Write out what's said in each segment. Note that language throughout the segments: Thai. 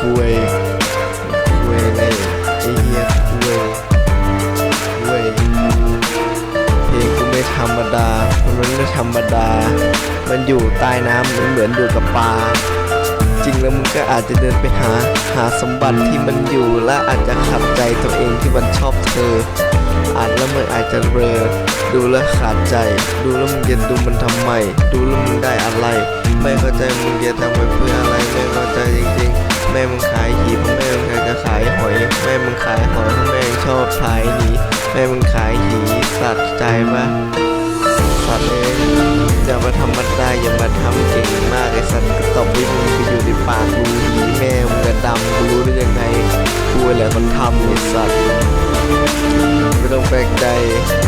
คุยคุยเลยไอ้เหี้ยคุยคุยเพลงกูไม่ธรรมดามันไม่ธรรมดา มันอยู่ใต้น้ำมันเหมือนอยู่กับปลาจริงแล้วมึงก็อาจจะเดินไปหาหาสมบัติที่มันอยู่และอาจจะขับใจตัวเองที่มันชอบเธออ่านแล้วมึงอาจจะเรอดูแลขาดใจ ดูแล้วมึงจะดูมันทำไม ดูแล้วมึงได้อะไร ไม่เข้าใจมึงจะทำไปเพื่อ แม่มึงขายหีบแม่มึงก็ขายหอยแม่มึงขายหอยเพราะแม่งชอบขายหีแม่มึงขายหีสัตว์ใจปะสัตว์เองอย่ามาทำมันได้อย่ามาทำเก่งมากไอ้สัตว์ก็ตบวิมึงไปอยู่ในปากรูหีแม่มึงกระดำกูรู้ได้ยังไงกูแหละคนทำไอ้สัตว์ไม่ต้องแปลกใจ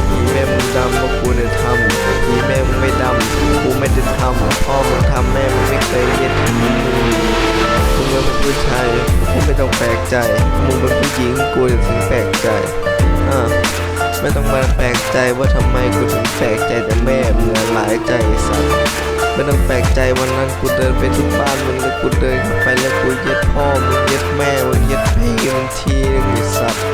หีแม่มึงดำเพราะกูเนี่ยทำหีแม่มึงไม่ดำกูไม่ได้ทำ ต้องแปลกใจ มึงเป็นผู้หญิงกูถึงแปลกใจอ่าไม่ต้องมาแปลกใจว่าทำไมกูถึงแปลกใจแต่แม่มึงอะหลายใจสัตว์ไม่ต้องแปลกใจวันนั้นกูเดินไปทุกบ้านมึงแล้วกูเดินเข้าไปแล้วกูเย็ดพ่อมึงเย็ดแม่มึงเย็ดพี่มึงทีนึงไอ้สัตว์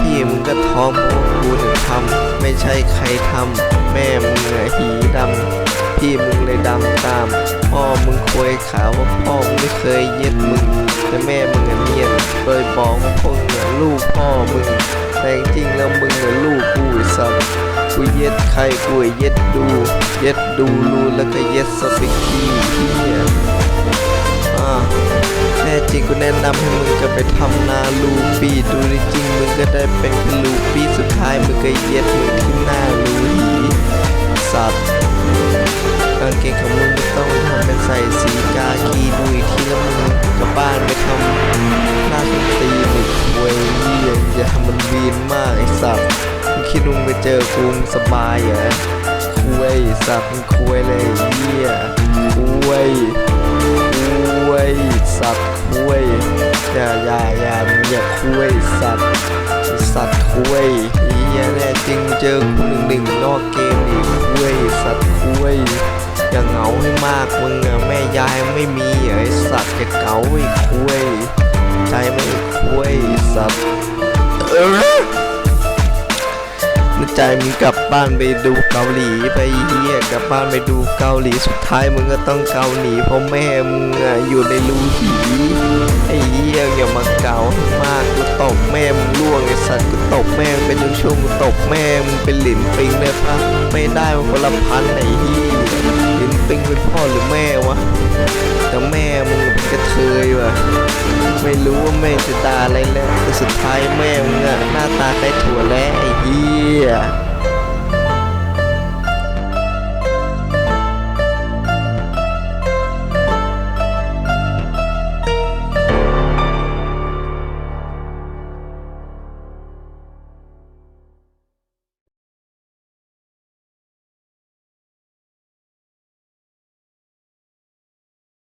พี่มึงก็ท้องเพราะว่ากูถึงทำไม่ใช่ใครทำแม่มึงอะหีดำพี่มึงเลยดำตาม พ่อมึงควยขาวว่าพ่อมึงไม่เคยเย็ดมึง แต่แม่มึงเนียนเคยบอกว่าพวกมึงอะลูกพ่อมึงแต่จริงแล้วมึงเหมือนลูกกูไอ้สัตว์กูเย็ดใครกูเย็ดดู เย็ดดูรูแล้วก็เย็ดสปิกกี้เฮียอ่าแน่จริงกูแนะนำให้มึงก็ไปทำนาลูปีดูจริงมึงก็ได้เป็นแค่ลูปีสุดท้ายมึงก็เย็ดมึงที่หน้าลูหีสัตว์กางเกงของมึงไม่ต้องทำเป็นใส่สีกากีดูอีกทีแล้วมึง กลับบ้านไปทำหน้าทุตีมึงเวยเฮียอย่าทำมันวีนมากไอ้สัตว์มึงคิดว่ามึงไปเจอกูมึงสบายเหรอคุยสัตว์มึงคุยเลยเฮียคุยคุยสัตว์คุยอย่าอย่าอย่ามึงอย่าคุยสัตว์สัตว์คุยเฮียแน่จริงมึงเจอกูหนึ่งหนึ่งนอกเกมอีกคุยสัตว์คุย อย่าเหงาให้มากมึงอะแม่ยายไม่มีไอสัตว์จะเก๋าไอ้คุยใจไม่คุยสัตว์เออใจมึงกลับบ้านไปดูเกาหลีไปเฮียกลับบ้านไปดูเกาหลีสุดท้ายมึงก็ต้องเกาหลีเพราะแม่มึงอะอยู่ในรูหีไอ้เฮียอย่ามาเกาให้มากกูตบแม่มึงล่วงไอ้สัตว์กูตบแม่มึงเป็นช่วงกูตบแม่มึงเป็นหลินปิงได้ปะไม่ได้มันคนละพันไอ้เฮีย ปิงเป็นพ่อหรือแม่วะ แต่แม่มึงเป็นกระเทยวะไม่รู้ว่าแม่จะตาอะไรแล้วแต่สุดท้ายแม่มึงอะหน้าตาใครถั่วแล้วไอ้เหี้ย